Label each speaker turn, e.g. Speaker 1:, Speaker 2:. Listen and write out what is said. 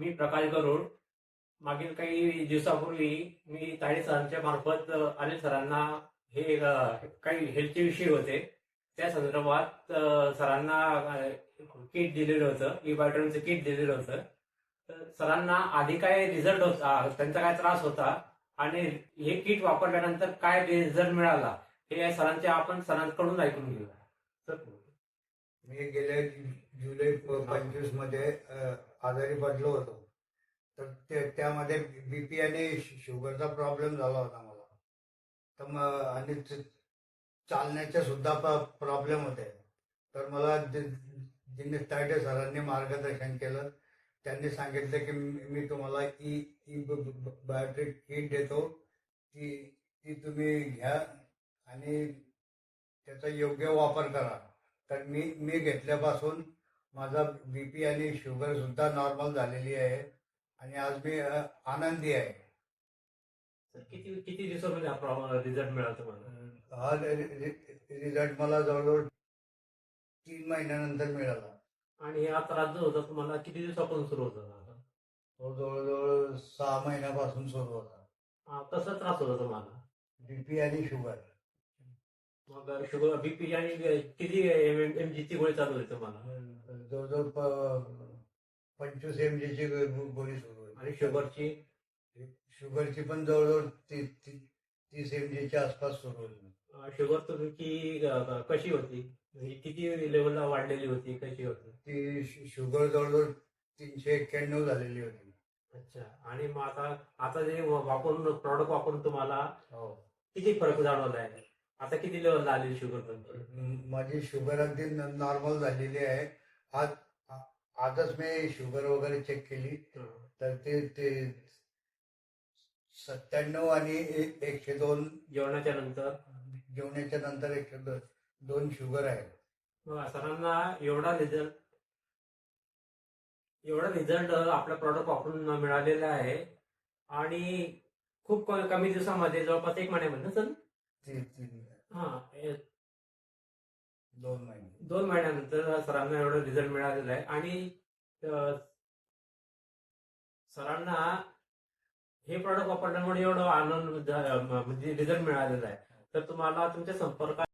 Speaker 1: मी प्रकाश गरुड. मागील काही दिवसापूर्वी मी ताडे सरांच्या मार्फत अनिल सरांना हे काही हेल्थचे विषय होते. त्या संदर्भात सरांना किट दिलेलं होतं. ई बायोटॉनचं किट दिलेलं होतं. तर सरांना आधी काय रिझल्ट होता त्यांचा काय त्रास होता आणि हे किट वापरल्यानंतर काय रिझल्ट मिळाला हे सरांच्या आपण सरांकडून ऐकून घेऊया.
Speaker 2: मी गेल्या जुलै पंचवीसमध्ये आजारी पडलो होतो. तर ते त्यामध्ये बीपी आणि शु- शुगरचा प्रॉब्लेम झाला होता मला. तर मग आणि चालण्याचे सुद्धा प्रॉब्लेम होते. तर मला दिनेश तायडे सरांनी मार्गदर्शन केलं त्यांनी सांगितलं की मी मी तुम्हाला ई ई बायोट्रिक किट देतो. ती ती तुम्ही घ्या आणि त्याचा योग्य वापर करा. तर मी मी घेतल्यापासून माझा बीपी आणि शुगर सुद्धा नॉर्मल झालेली आहे. आणि आज मी अ, आनंदी आहे.
Speaker 1: सर किती किती दिवसामध्ये हा रिझल्ट मिळाला तुम्हाला?
Speaker 2: हा रिझल्ट मला जवळजवळ तीन महिन्यानंतर मिळाला.
Speaker 1: आणि हा त्रास जो होता तुम्हाला किती दिवसापासून सुरू होता
Speaker 2: तो जवळजवळ सहा महिन्यापासून सुरू होता.
Speaker 1: हा, कसा त्रास होता तुम्हाला?
Speaker 2: बीपी आणि शुगर.
Speaker 1: मग शुगर बीपी आणि किती एम ची गोळी चालू होती तुम्हाला?
Speaker 2: जवळजवळ प- पंचवीस एम ची गोळी सुरू होती.
Speaker 1: आणि शुगरची?
Speaker 2: शुगरची पण जवळजवळ ती- ती- तीस एम च्या आसपास सुरू
Speaker 1: अं, शुगर तुमची अं, कशी होती? म्हणजे किती लेवलला वाढलेली होती कशी होती?
Speaker 2: ती शु- शुगर जवळजवळ तीनशे एक्क्याण्णव झालेली होती.
Speaker 1: अच्छा. आणि मग आता आता जे वापरून प्रॉडक्ट वापरून तुम्हाला
Speaker 2: हो.
Speaker 1: किती फरक जाणवला आहे आता किती लेवलला आलेली शुगर
Speaker 2: माझी शुगर अगदी नॉर्मल झालेली आहे. आज आजच मी शुगर वगैरे चेक केली. तर ते ते सत्त्याण्णव आणि एकशे दोन.
Speaker 1: जेवणाच्या नंतर?
Speaker 2: जेवणाच्या नंतर एकशे दो- दोन शुगर आहे.
Speaker 1: सरांना एवढा रिझल्ट एवढा रिझल्ट आपल्या प्रॉडक्ट वापरून मिळालेला आहे. आणि खूप कमी दिवसामध्ये जवळपास एक महिन्यामध्ये सर? हा
Speaker 2: दोन महिने.
Speaker 1: दोन महिन्यानंतर सरांना एवढा रिझल्ट मिळालेला आहे. आणि अ, सरांना हे प्रॉडक्ट वापरल्यामुळे एवढं आनंद झा- म्हणजे रिझल्ट मिळालेला आहे. तर तुम्हाला तुमच्या संपर्कात